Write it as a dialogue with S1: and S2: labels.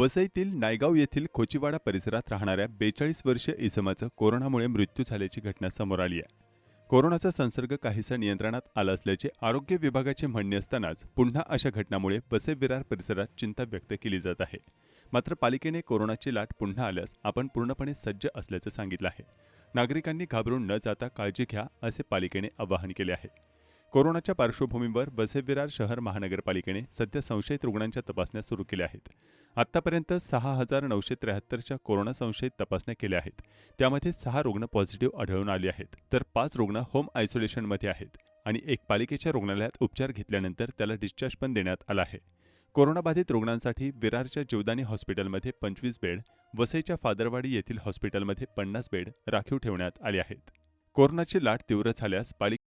S1: वसईतील नायगाव येथील खोचिवाडा परिसरात राहणाऱ्या बेचाळीस वर्षीय इसमाचं कोरोनामुळे मृत्यू झाल्याची घटना समोर आली आहे. कोरोनाचा संसर्ग काहीसा नियंत्रणात आला असल्याचे आरोग्य विभागाचे म्हणणे असतानाच पुन्हा अशा घटनामुळे वसई विरार परिसरात चिंता व्यक्त केली जात आहे. मात्र पालिकेने कोरोनाची लाट पुन्हा आल्यास आपण पूर्णपणे सज्ज असल्याचं सांगितलं आहे. नागरिकांनी घाबरून न जाता काळजी घ्या असे पालिकेने आवाहन केले आहे. कोरोनाच्या पार्श्वभूमीवर वसई विरार शहर महानगरपालिकेने सध्या संशयित रुग्णांच्या तपासण्या सुरू केल्या आहेत. आतापर्यंत सहा हजार नऊशे त्र्याहत्तरच्या कोरोना संशयित तपासण्या केल्या आहेत. त्यामध्ये सहा रुग्ण पॉझिटिव्ह आढळून आले आहेत तर पाच रुग्ण होम आयसोलेशनमध्ये आहेत आणि एक पालिकेच्या रुग्णालयात उपचार घेतल्यानंतर त्याला डिस्चार्ज पण देण्यात आला आहे. कोरोनाबाधित रुग्णांसाठी विरारच्या जीवदानी हॉस्पिटलमध्ये पंचवीस बेड वसईच्या फादरवाडी येथील हॉस्पिटलमध्ये पन्नास बेड राखीव ठेवण्यात आले आहेत. कोरोनाची लाट तीव्र झाल्यास पालिका